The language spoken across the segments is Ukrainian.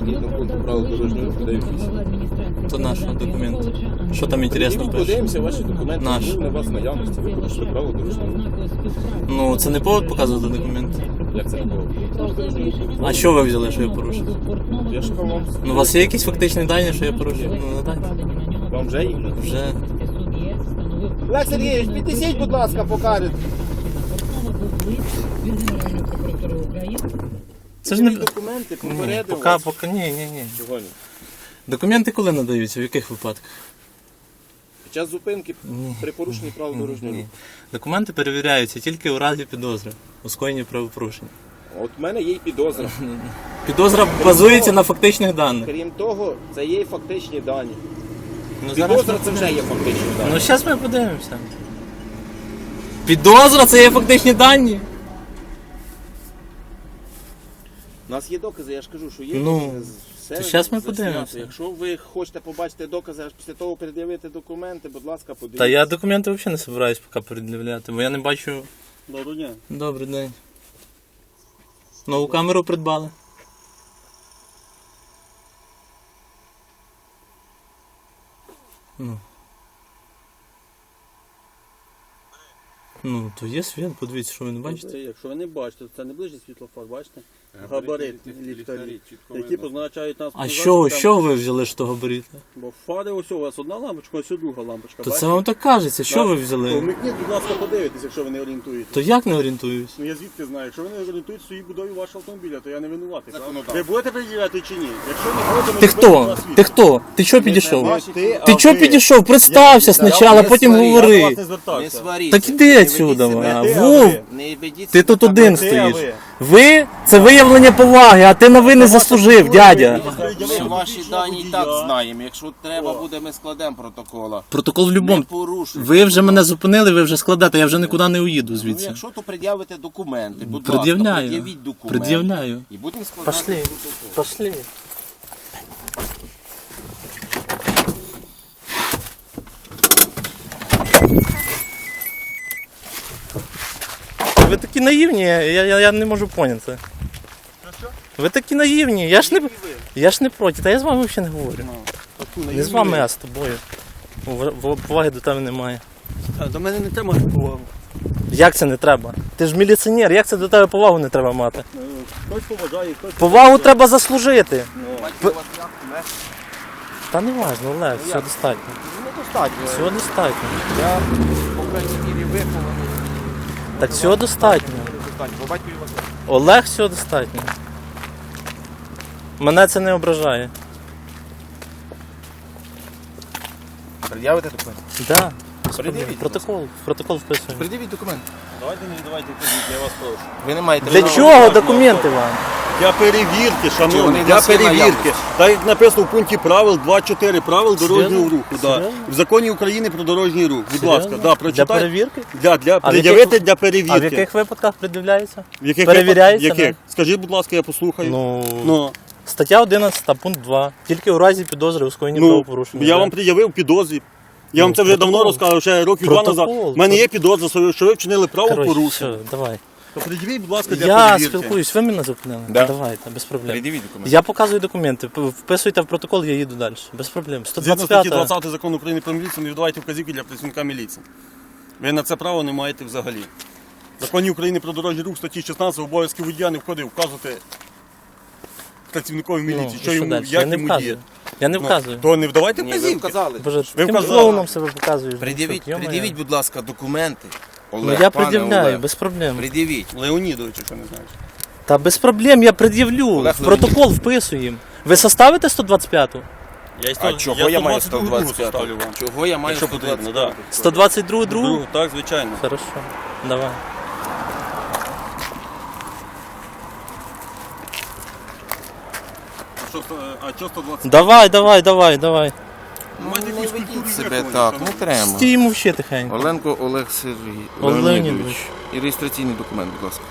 Згідно пункту правил дорожнього руху дивитесь. Наш документ. Що там інтересно пише? подивимося ваші документи. Наш. На вас наявності. Ви порушили правила дорожнього руху. Ну, це не повод показувати документ. Як це не було? А що ви взяли, що я порушив? Я ж вам Ну, у вас є якісь фактичні дані, що я порушив? Ну, надайте. вам вже їх. Вже. Олег Сергійович, піднесіть, будь ласка, покажете. Це ж не. Документи Ні, попередив поки, вас. поки, ні, ні, ні. Чого ні? Документи коли надаються, в яких випадках? Під час зупинки Ні. при порушенні правил дорожнього Ні. руху. Документи перевіряються тільки у разі підозри у скоєнні правопорушення. От в мене є й підозра. Підозра базується на фактичних даних. Крім того, це є й фактичні дані. Ну, Підозра ми- це вже є фактичні дані. Ну, зараз ми подивимося. Підозра це є фактичні дані. У нас є докази, я ж кажу, що є Ну. Все то щас ми заснято. подивимося. Якщо ви хочете побачити докази, аж після того пред'явити документи, будь ласка, подивіться. Та я документи взагалі не збираюсь поки передивляти, бо я не бачу. Доброго дня. Добрий день. Нову камеру придбали. Ну. Ну, то є світ, подивіться, що ви не бачите. Якщо ви не бачите, то це не ближче світлофар, бачите? Габарит, Габарит, ліхтарі, які позначають нас. А що, що ви взяли з того беріта? Бо фари ось у вас одна лампочка, ось друга лампочка. То це бачите? вам так кажеться, що ви взяли? вмикніть, будь ласка, подивитесь, якщо ви не орієнтуєтесь. То як не орієнтуюсь? Ну я звідки знаю, якщо ви не орієнтуєтесь своїй будові вашого автомобіля, то я не винуватий. правда? Ви будете перевіряти чи ні? Якщо не будете, ми Ти хто? вас Ти хто? Ти чого підійшов? Ти, а чого підійшов? Представся спочатку, потім Я до вас говори. не Не звертався. сваріться. Так іди отсюда, Не а, ти, Вов. Не ти тут один стоїш. Ви. Це виявлення поваги, а ти на ви не заслужив, дядя. Ми ваші дані і так знаємо. Якщо треба буде, ми складемо протокола. Протокол в будь-якому. порушуйте. Ви вже мене зупинили, ви вже складете, я вже нікуди не уїду Ну, звідси. якщо то пред'явите документи, будь Пред'являю. ласка, пред'явіть документи. Пред'являю. І будемо складати Пошли. протокол. Пошли. Ви такі наївні, я, я, я не можу поняти. Ви такі наївні, я ж не, я ж не проти, та я з вами взагалі не говорю. Не з вами, а з тобою. Поваги до тебе немає. А, До мене не треба мати повагу. Як це не треба? Ти ж міліціонер, як це до тебе повагу не треба мати? Ну, Хтось поважає, хтось Повагу треба заслужити. Батько у вас як? Олег? Та не важно, Олег, все достатньо. Ну, достатньо. Всього достатньо. Я, по крайній мірі, вихований. Так всього достатньо. Олег всього достатньо. Мене це не ображає. Пред'явите документ? Да. Пред'явіть. Протокол, протокол вписуємо. Пред'явіть документ. Давайте не давайте ходіть, я вас прошу. Ви не маєте Для чого документи вам? Для перевірки, вони шановні, для перевірки. наявності? Так як написано в пункті правил 2.4 правил дорожнього Серйозно? руху. Да. Серйозно? В законі України про дорожній рух. Будь Серйозно? ласка, да, Для перевірки? Для, для, А в пред'явити яких- для А в яких випадках пред'являється? В яких перевіряється, випад- яких? Скажіть, будь ласка, я послухаю. Ну, Ну, стаття 11, пункт 2. Тільки у разі підозри у скоєнні ну, правопорушення. я вам пред'явив підозрі. Я вам Ну, це вже давно протокол. розказав, ще років два Протокол. назад. У мене є підозра, що ви- що ви вчинили Коротше, правопорушення. все, давай. То пред'явіть, будь ласка, для Я перевірки. спілкуюсь, ви мене зупинили? Да. Давайте, без проблем. Пред'явіть документи. Я показую документи, п- вписуйте в протокол, я їду далі. Без проблем. Згідно статті 125. 20 закону України про міліцію, не віддавайте вказівки для працівника міліції. Ви на це право не маєте взагалі. В законі України про дорожній рух статті 16 обов'язки водія не входить вказувати працівникові міліції, Ну, що йому далі? як Я не йому вказую. діяти. Я не Ну, вказую. То не вдавайте Ні, ви вказівки. вказали. Боже, Ви таким вказали. клоуном себе показуєш. Пред'явіть, Ну, йо-моє. пред'явіть, будь ласка, документи. Ну я пане пред'являю, Олег. без проблем. Пред'явіть. Леонідович, якщо не знаєш. Та без проблем я пред'явлю. Олег В протокол вписуємо. Ви составите 125-ту? Я А чого я маю 125? ставлю вам. Чого я маю Якщо потрібно, 125? да. 122 другу? Другу, так, звичайно. Хорошо. Давай. А що, а що 120? Давай, давай, давай, давай. Себе так, не треба. Стій мовчи тихенько. Оленко Олег Сергій Олег Леонідович. Леонідович. І реєстраційний документ, будь ласка.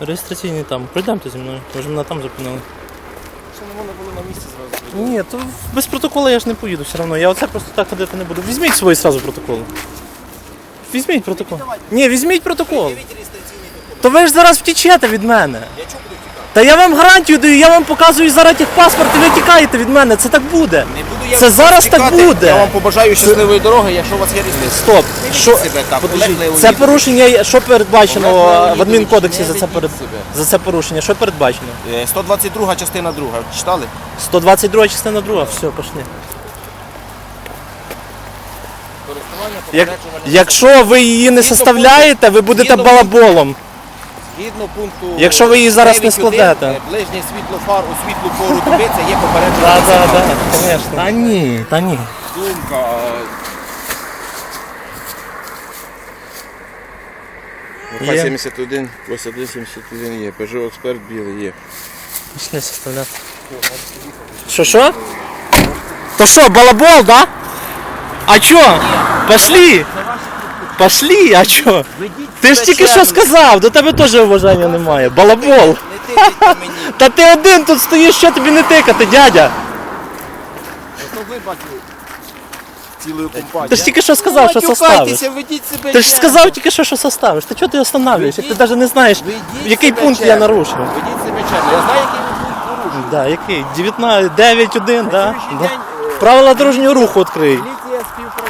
Реєстраційний там. Пройдемте зі мною. Ж мене там зупинили. Що не можна було на місці зразу? Ні, то без протоколу я ж не поїду все одно. Я оце просто так ходити не буду. Візьміть свої зразу протоколи. візьміть протокол. Ні, візьміть протокол. Пред'явіть реєстраційний документ. То ви ж зараз втічете від мене. Я чого буду? Та я вам гарантію даю, я вам показую зараз техпаспорт, і ви тікаєте від мене. Це так буде. Не буду я Це від зараз так тікати. буде. Я вам побажаю щасливої дороги, якщо у вас є різниця. Стоп. Не Що, ведіть себе так, Подождіть, Олег Леонідович. це порушення, є- що передбачено Олег в адмінкодексі не за це, ведіть перед... себе. за це порушення? Що передбачено? Е, 122 частина друга. Читали? 122 частина друга, все, пошли. Користування Як, якщо ви її не составляєте, ви будете балаболом. Згідно пункту Якщо ви її зараз не складете. е, Ближнє світло фар у світлу пору доби це є попередження. Так, так, так, звісно. Та ні, та ні. Думка. Є. 71, 81, 71 є. Peugeot Expert білий є. Пішли составляти. Що, що? То що, балабол, да? А чо? Пошли! Пошли, а чо? Ти ж тільки що сказав, до тебе теж уваження немає. Балабол. Не тикайте мені. Та ти один тут стоїш, що тобі не тикати, дядя? То ви бачили цілою компанією. Ти ж тільки що сказав, що составиш. Ведіть себе Ти ж сказав тільки що, що составиш. Ти чого ти останавливаєш? Як ти навіть не знаєш, який пункт я нарушив. Ведіть себе чемно. Я знаю, який ви пункт порушив. Да, який? 19, 9, 1, да? сьогоднішній да. день, е, Правила дорожнього руху відкрий. Поліція співпрацює,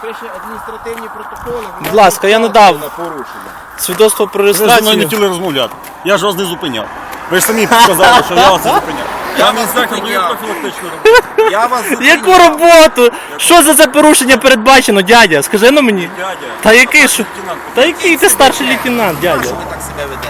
пише адміністративні протоколи. Будь ласка, я надав. На порушення. Свідоцтво про Ви ж зі мною не реєстрацію. хотіли розмовляти. Я ж вас не зупиняв. Ви ж самі сказали, що я вас не зупиняв. Я вам вас інспектор провів зупиняв. профілактичну роботу. Я вас Яку роботу? Що за це порушення передбачено, дядя? Скажи на мені. Дядя. Та який що? лейтенант. Та який ти старший лейтенант, Що дядя? ви так себе ведете?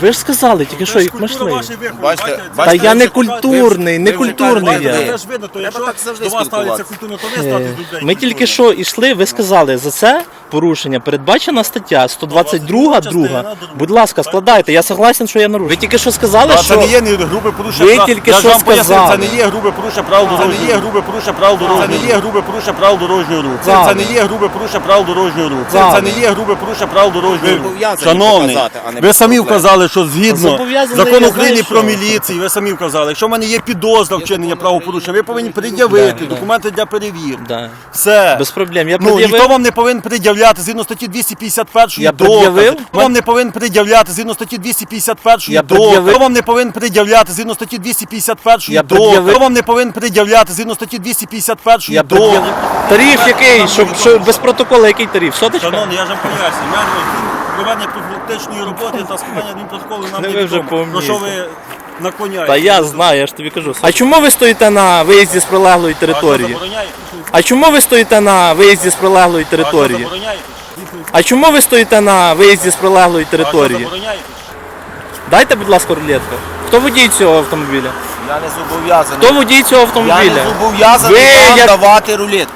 Ви ж сказали тільки що, Бачите, бачите, Та бачите, я не культурний, не культурний я. Треба так завжди спілкуватися. культурно, то ви ставите до людей. Ми тільки що йшли, ви сказали, за це порушення передбачена стаття 122 друга. Будь ласка, складайте, я согласен, що я нарушив. Ви тільки що сказали, Це не що є не грубе порушення Ви прав. тільки Я ж що вам пояснив, сказали. Це не є грубе порушення прав дорожнього руху. Це не є грубе порушення прав дорожнього руху. Це не є грубе порушення прав дорожнього руху. Це, це не є грубе порушення прав дорожнього руху. Це, це не є грубе порушення прав дорожнього руху. зобов'язані Шановний, показати, а не ви самі вказали, що згідно Зобов'язаний, закону я України знаю, про що. міліцію, ви самі вказали, якщо в мене є підозра вчинення правопорушення, ви повинні пред'явити документи для перевірки. Да. Все. Без проблем. Я Ну, ніхто вам не повинен пред'являти згідно статті 251 Я докази. Вам не повинен пред'являти згідно статті 251 Я докази. пред'явив? Ніхто вам не повинен пред'являти згідно статті 251 Я докази. пред'явив? Ніхто вам не повинен пред'являти згідно статті 251 Я докази. пред'явив. Тариф який? Щоб, без протоколу який тариф? Соточка? Шановний, я ж вам поясню. Мене проведення профілактичної роботи та складання адмінпротоколу нам Ну, ви вже відомо. Про що ви наклоняєте? Та я знаю, я ж тобі кажу. А чому ви стоїте на виїзді з прилеглої А що території? забороняєте? А чому ви стоїте на виїзді з прилеглої А що території? забороняєте? А чому ви стоїте на виїзді з прилеглої А що території? забороняєте? Дайте, будь ласка, рулетку. Хто водій цього автомобіля? Я не зобов'язаний. Хто водій цього Я автомобіля? не зобов'язаний Ви вам як- давати рулет.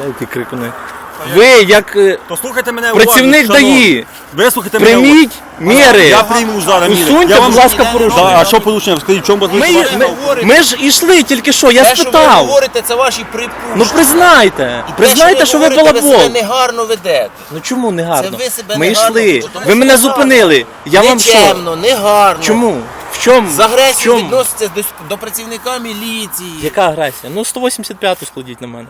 Дайте крикуни. Ви як е, То мене працівник уважно, даї, Вислухайте мене прийміть міри. Я прийму зараз міри. Усуньте, Я вам будь ласка, ніде порушення. А що порушення? Скажіть, в чому Ми, вас ми, ми ж ішли тільки що, я Те, що ви спитав. говорите, це ваші припущення. Ну признайте, І те, признайте, що ви говорите, Ви балабол. себе негарно ведете. Ну чому не гарно? Це ви себе Ми негарно йшли. ведете. Ви мене Негарно. зупинили. Я вам що? Нечемно, негарно. Чому? В чому? З В агресією чому? відноситься до, до працівника міліції. Яка агресія? Ну 185 складіть на мене.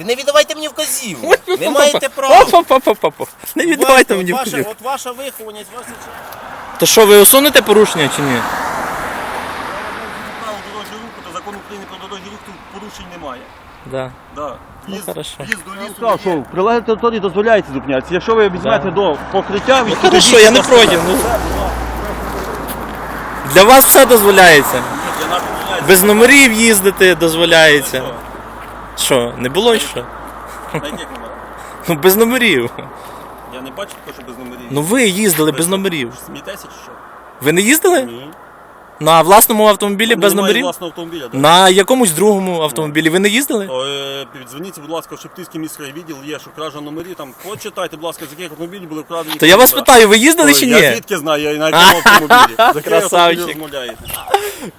Ви не віддавайте мені вказівку. Не маєте права. Оп-оп-оп-оп-оп. Не віддавайте мені Ваша- вказівку. От ваша вихованість, ваша То що, ви усунете порушення чи ні? Право дорожнього руху та закон України про дорожній рух тут порушень немає. Да. Да. Ну, В'їзд- хорошо. в'їзд до лісу не є. що прилеглій території дозволяється зупинятися. Якщо ви візьмете до покриття, Ну хорошо, я не проти. Ну. Для вас все дозволяється. Дозволяється. Без номерів їздити дозволяється. Що, не було що? На яких номерах? Ну без номерів. Я не бачу що без номерів. Ну ви їздили без номерів. Смієтеся чи що? Ви не їздили? Ні. На власному автомобілі без номерів? власного автомобіля. Да. На якомусь другому автомобілі ви не їздили? Е, будь ласка, в Шептицький міський відділ є, що кража номерів. Там почитайте, будь ласка, з яких автомобілів були вкрадені. То я вас питаю, ви їздили чи Я ні? звідки знаю, я на якому автомобілі. За Красавчик.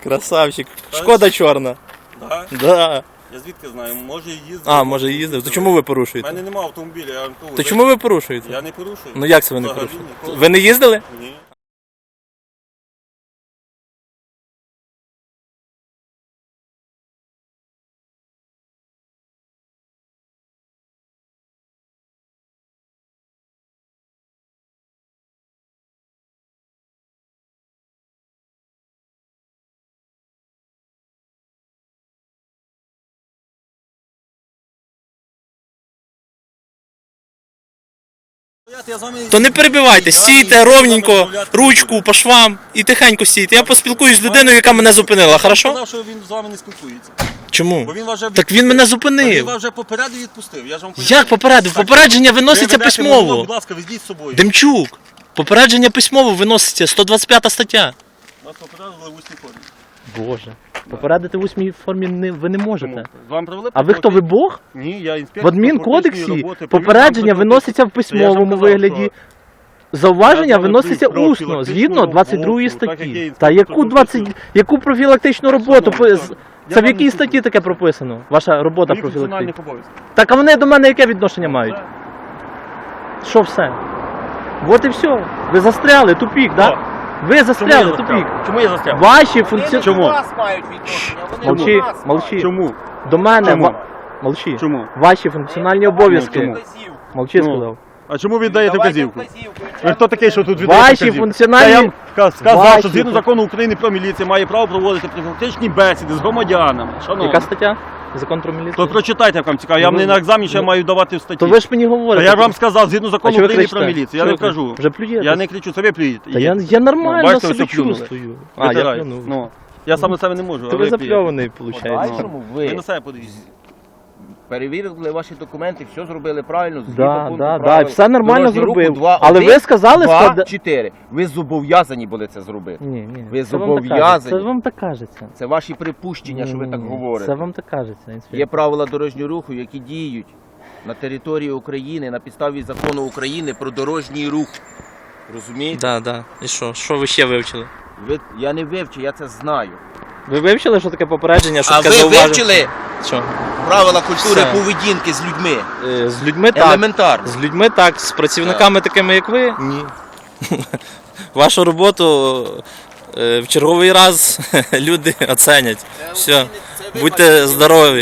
Красавчик. Шкода чорна. Да? Да. Я звідки знаю? Може їздити. А, може їздив. То чому ви У порушуєте? мене немає автомобіля, я вам кажу. То чому ви порушуєте? Я не порушую. Ну як це ви не Взагалі порушуєте? ніколи. Ви не їздили? Ні. То не перебивайте, стійте ровненько, ручку по швам і тихенько стійте. Я поспілкуюсь з людиною, яка мене зупинила, Я хорошо? сказав, що він з вами не спілкується. Чому? Бо він вас вже Так він мене Він вас зупинив. вже попередив і відпустив. Я ж вам Як попередив? Так, Попередження ви виноситься ведете монолог, письмово. Будь ласка, візьміть з собою. Демчук. Попередження письмово виноситься 125 стаття. Вас попередили в усній формі. Боже. Попередити в усній формі не, ви не можете. Вам провели А ви хто, ви Бог? Ні, я інспектор. В адмінкодексі попередження виноситься в письмовому казав, вигляді. Зауваження Я виноситься про усно, профілактичну згідно роботу, 22 так як статті. Та інспектор яку профілактичної 20, яку профілактичну роботу? По-. Я Це в вам якій не статті таке прописано? Ваша робота Мої профілактична? функціональних обов'язків. Так а вони до мене яке відношення мають? Що все? От і все. Ви застряли, тупік, так? Ви застряли, застряв? тупік. Чому я застряв? Ваші функціональні... Чому? вас мають відношення, вони Молчи, до нас молчи. Чому? До мене... Чому? ва- Молчи. Чому? Ваші функціональні обов'язки. Чому? Вказівку. Молчи, Ну. сказав. А чому ви даєте Давайте вказівку? вказівку. Ви хто такий, що тут віддає Ваші вказівку? функціональні- Та я вам ска- сказав, Ваші що згідно закону України про міліцію має право проводити профілактичні бесіди з громадянами. Шановні. Яка стаття? Закон про міліцію? То прочитайте, як вам цікаво. Я Ну, не на екзамені ще ну, маю давати в статті. То ви ж мені Та говорите. я ж вам сказав, згідно А закону чого ви України про кричите? міліцію. Я Чого не ви кажу. Вже плюєте? Я не кричу, собі плюєте. Та я, я нормально бачите, себе чувствую. А, я плюнув. Ну, я сам на себе не можу. То ви ви плюєте. запльований, виходить. Ви на себе подивіться. Перевірили ваші документи, все зробили правильно, згідно Да, пункту да, да, правил все нормально дорожнього руху зробив. Але ви сказали, 2.4. Ви зобов'язані були це зробити. Ні, ні. Ви це вам так зобов'язані. Це вам так кажеться. Це ваші припущення, що ви Ні, так ні, говорите. Це вам так кажеться, інспектор. Є правила дорожнього руху, які діють на території України на підставі закону України про дорожній рух. Розумієте? Да, да. І що? Що ви ще вивчили? Ви, я не вивчив, я це знаю. Ви вивчили, що таке попередження, що а таке ви зауваження? вивчили Що? Правила культури Все. поведінки з людьми? Е, З людьми так. Елементарно. З людьми так, з працівниками такими, як ви, ні. Вашу роботу е, в черговий раз люди оценять. Все. Будьте здорові.